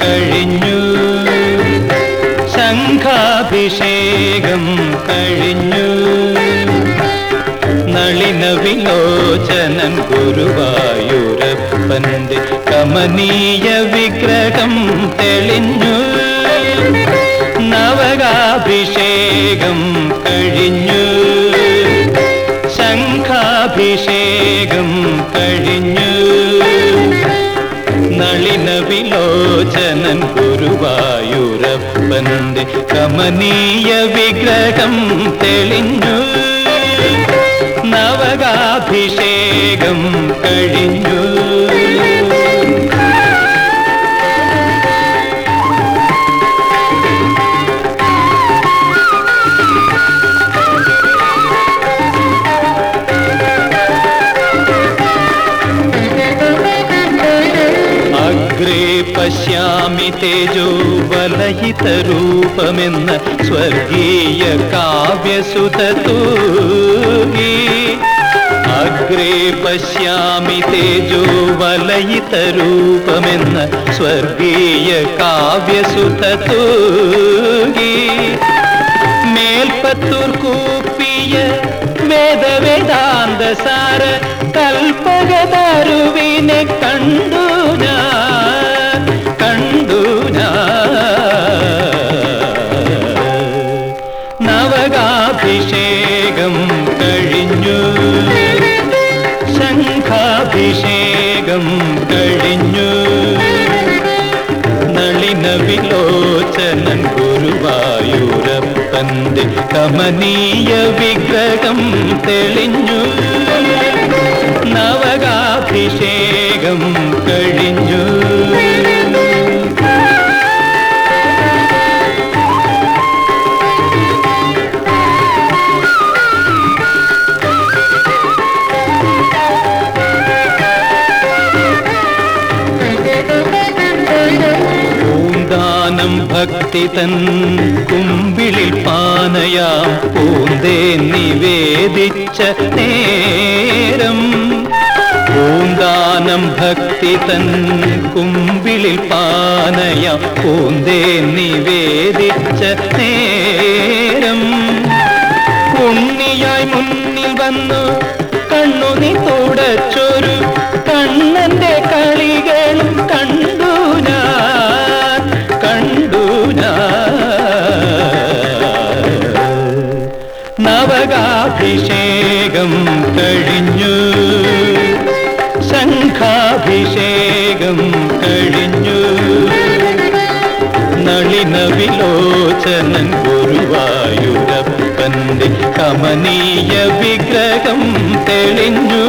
കഴിഞ്ഞു. ശംഖാഭിഷേകം കഴിഞ്ഞു. നളിന വിലോചനൻ ഗുരുവായൂരപ്പന്റെ കമനീയ വിഗ്രഹം തെളിഞ്ഞു. നവകാഭിഷേകം കഴിഞ്ഞു. ശംഖാഭിഷേകം കഴിഞ്ഞു. നളിന വിലോചനൻ ഗുരുവായൂരപ്പന്റെ കമനീയ വിഗ്രഹം തെളിഞ്ഞു. നവകാഭിഷേകം കഴിഞ്ഞു. पश्यामि तेजोवलयितरूपमिन् स्वर्गीय अग्रे पश्यामि तेजोवलयितरूपमिन्द स्वर्गीय काव्यसुतूगी वेदवेदान्तसार कल्पगदरुविने कण्डु നവകാഭിഷേകം കഴിഞ്ഞു. ശംഖാഭിഷേകം കഴിഞ്ഞു. നളിന വിലോചനൻ ഗുരുവായൂരപ്പന്റെ കമനീയ വിഗ്രഹം തെളിഞ്ഞു. തൻ കുമ്പിളിൽ പാനയാം പൂന്തേ നിവേദിച്ച നേരം. പൂന്താനം ഭക്തി തൻ കുമ്പിളിൽ പാനയാം പൂന്തേ നിവേദിച്ച നേരം. ഉണ്ണിയായി മുന്നിൽ വന്നു കണ്ണുനി തുടച്ചൊരു നവകാഭിഷേകം കഴിഞ്ഞു. ശംഖാഭിഷേകം കഴിഞ്ഞു. നളിന വിലോചനൻ ഗുരുവായൂരപ്പന്റെ കമനീയ വിഗ്രഹം തെളിഞ്ഞു.